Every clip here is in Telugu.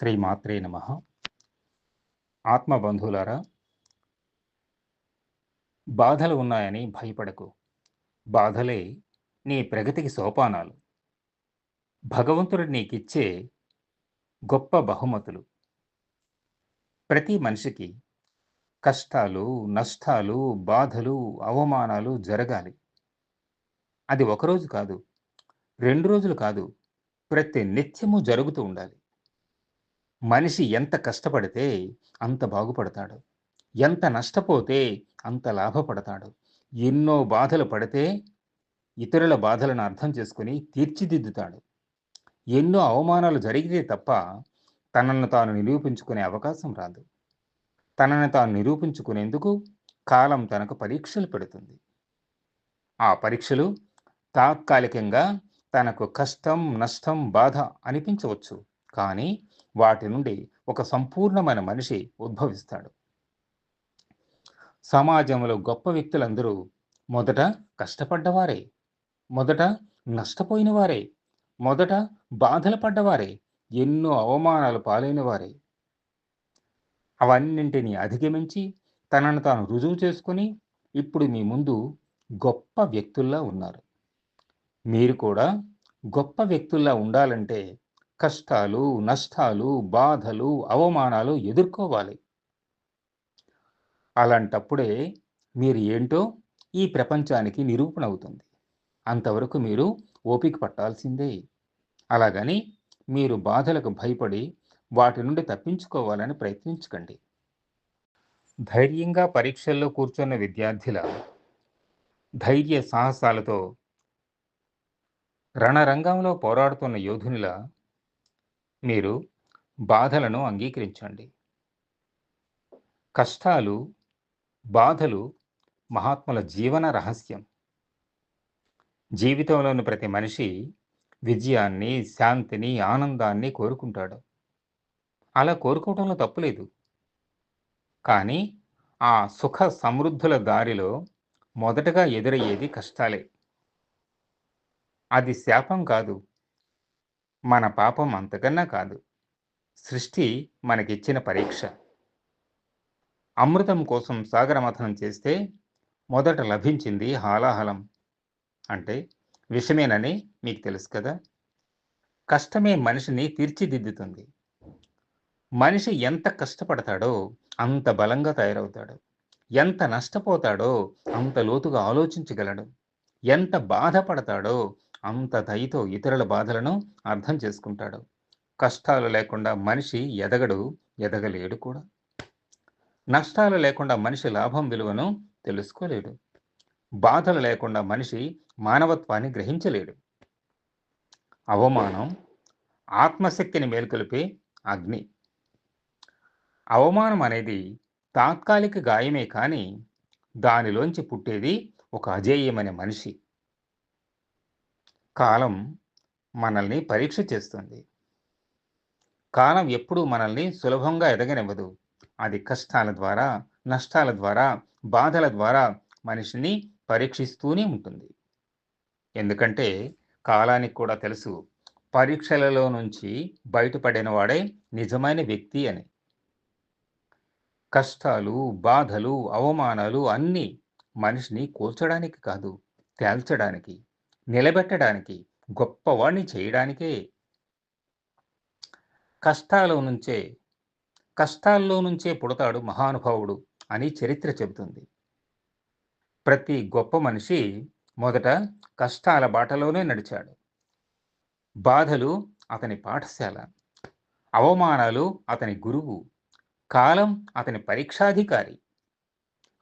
శ్రీ మాత్రే నమ. ఆత్మబంధువులారా బాధలు ఉన్నాయని భయపడకు. బాధలే నీ ప్రగతికి సోపానాలు. భగవంతుడు నీకిచ్చే గొప్ప బహుమతులు. ప్రతి మనిషికి కష్టాలు నష్టాలు బాధలు అవమానాలు జరగాలి. అది ఒకరోజు కాదు రెండు రోజులు కాదు ప్రతి నిత్యము జరుగుతూ ఉండాలి. మనిషి ఎంత కష్టపడితే అంత బాగుపడతాడు. ఎంత నష్టపోతే అంత లాభపడతాడు. ఎన్నో బాధలు పడితే ఇతరుల బాధలను అర్థం చేసుకుని తీర్చిదిద్దుతాడు. ఎన్నో అవమానాలు జరిగితే తప్ప తనను తాను నిరూపించుకునే అవకాశం రాదు. తనను తాను నిరూపించుకునేందుకు కాలం తనకు పరీక్షలు పెడుతుంది. ఆ పరీక్షలు తాత్కాలికంగా తనకు కష్టం నష్టం బాధ అనిపించవచ్చు. కానీ వాటి నుండి ఒక సంపూర్ణమైన మనిషి ఉద్భవిస్తాడు. సమాజంలో గొప్ప వ్యక్తులందరూ మొదట కష్టపడ్డవారే మొదట నష్టపోయిన వారే మొదట బాధలు పడ్డవారే ఎన్నో అవమానాలు పాలైన వారే. అవన్నింటినీ అధిగమించి తనను తాను రుజువు చేసుకుని ఇప్పుడు మీ ముందు గొప్ప వ్యక్తుల్లా ఉన్నారు. మీరు కూడా గొప్ప వ్యక్తుల్లా ఉండాలంటే కష్టాలు నష్టాలు బాధలు అవమానాలు ఎదుర్కోవాలి. అలాంటప్పుడే మీరు ఏంటో ఈ ప్రపంచానికి నిరూపణ అవుతుంది. అంతవరకు మీరు ఓపిక పట్టాల్సిందే. అలాగని మీరు బాధలకు భయపడి వాటి నుండి తప్పించుకోవాలని ప్రయత్నించకండి. ధైర్యంగా పరీక్షల్లో కూర్చున్న విద్యార్థుల ధైర్య సాహసాలతో రణరంగంలో పోరాడుతున్న యోధునిలా మీరు బాధలను అంగీకరించండి. కష్టాలు బాధలు మహాత్ముల జీవన రహస్యం. జీవితంలోని ప్రతి మనిషి విజయాన్ని శాంతిని ఆనందాన్ని కోరుకుంటాడు. అలా కోరుకోవడంలో తప్పులేదు. కానీ ఆ సుఖ సమృద్ధుల దారిలో మొదటగా ఎదురయ్యేది కష్టాలే. అది శాపం కాదు. మన పాపం అంతకన్నా కాదు. సృష్టి మనకిచ్చిన పరీక్ష. అమృతం కోసం సాగరమథనం చేస్తే మొదట లభించింది హాలాహలం. అంటే విషమేనని మీకు తెలుసు కదా? కష్టమే మనిషిని తీర్చిదిద్దుతుంది. మనిషి ఎంత కష్టపడతాడో అంత బలంగా తయారవుతాడు. ఎంత నష్టపోతాడో అంత లోతుగా ఆలోచించగలడు. ఎంత బాధపడతాడో అంత దయతో ఇతరుల బాధలను అర్థం చేసుకుంటాడు. కష్టాలు లేకుండా మనిషి ఎదగడు ఎదగలేడు కూడా. నష్టాలు లేకుండా మనిషి లాభం విలువను తెలుసుకోలేడు. బాధలు లేకుండా మనిషి మానవత్వాన్ని గ్రహించలేడు. అవమానం ఆత్మశక్తిని మేల్కొలిపే అగ్ని. అవమానం అనేది తాత్కాలిక గాయమే కానీ దానిలోంచి పుట్టేది ఒక అజేయమనే మనిషి. కాలం మనల్ని పరీక్ష చేస్తుంది. కాలం ఎప్పుడూ మనల్ని సులభంగా ఎదగనివ్వదు. అది కష్టాల ద్వారా నష్టాల ద్వారా బాధల ద్వారా మనిషిని పరీక్షిస్తూనే ఉంటుంది. ఎందుకంటే కాలానికి కూడా తెలుసు పరీక్షలలో నుంచి బయటపడిన వాడే నిజమైన వ్యక్తి అని. కష్టాలు బాధలు అవమానాలు అన్నీ మనిషిని కూల్చడానికి కాదు తేల్చడానికి. నిలబెట్టడానికి గొప్పవాణ్ణి చేయడానికే కష్టాల నుంచే కష్టాల్లో నుంచే పుడతాడు మహానుభావుడు అని చరిత్ర చెబుతుంది. ప్రతి గొప్ప మనిషి మొదట కష్టాల బాటలోనే నడిచాడు. బాధలు అతని పాఠశాల అవమానాలు అతని గురువు కాలం అతని పరీక్షాధికారి.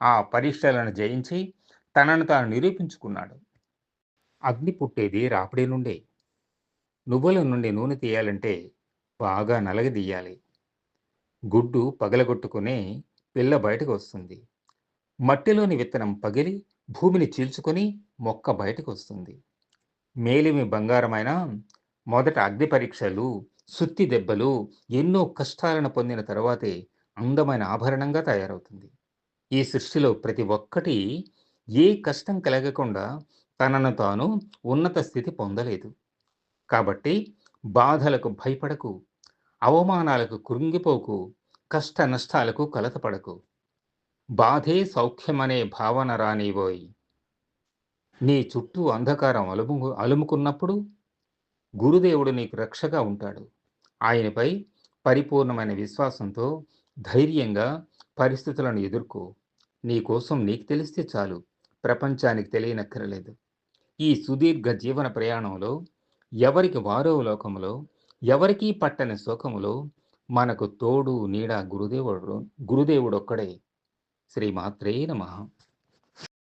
ఆ పరీక్షలను జయించి తనను తాను నిరూపించుకున్నాడు. అగ్ని పుట్టేది రాపిడి నుండే. నువ్వుల నుండి నూనె తీయాలంటే బాగా నలగదీయాలి గుడ్డు పగలగొట్టుకునే పిల్ల బయటకు వస్తుంది. మట్టిలోని విత్తనం పగిలి భూమిని చీల్చుకొని మొక్క బయటకు వస్తుంది. మేలిమి బంగారమైన మొదట అగ్ని పరీక్షలు సుత్తి దెబ్బలు ఎన్నో కష్టాలను పొందిన తర్వాతే అందమైన ఆభరణంగా తయారవుతుంది. ఈ సృష్టిలో ప్రతి ఒక్కటి ఏ కష్టం కలగకుండా తనను తాను ఉన్నత స్థితి పొందలేదు. కాబట్టి బాధలకు భయపడకు అవమానాలకు కృంగిపోకు కష్ట నష్టాలకు కలతపడకు. బాధే సౌఖ్యమనే భావన రానివోయ్ నీ చుట్టూ అంధకారం అలుము అలుముకున్నప్పుడు గురుదేవుడు నీకు రక్షగా ఉంటాడు. ఆయనపై పరిపూర్ణమైన విశ్వాసంతో ధైర్యంగా పరిస్థితులను ఎదుర్కో. నీ కోసం నీకు తెలిస్తే చాలు ప్రపంచానికి తెలియనక్కరలేదు. ఈ సుదీర్ఘ జీవన ప్రయాణంలో ఎవరికి వారో లోకములో ఎవరికీ పట్టని శోకములో మనకు తోడు నీడ గురుదేవుడు గురుదేవుడొక్కడే. శ్రీమాత్రే నమ.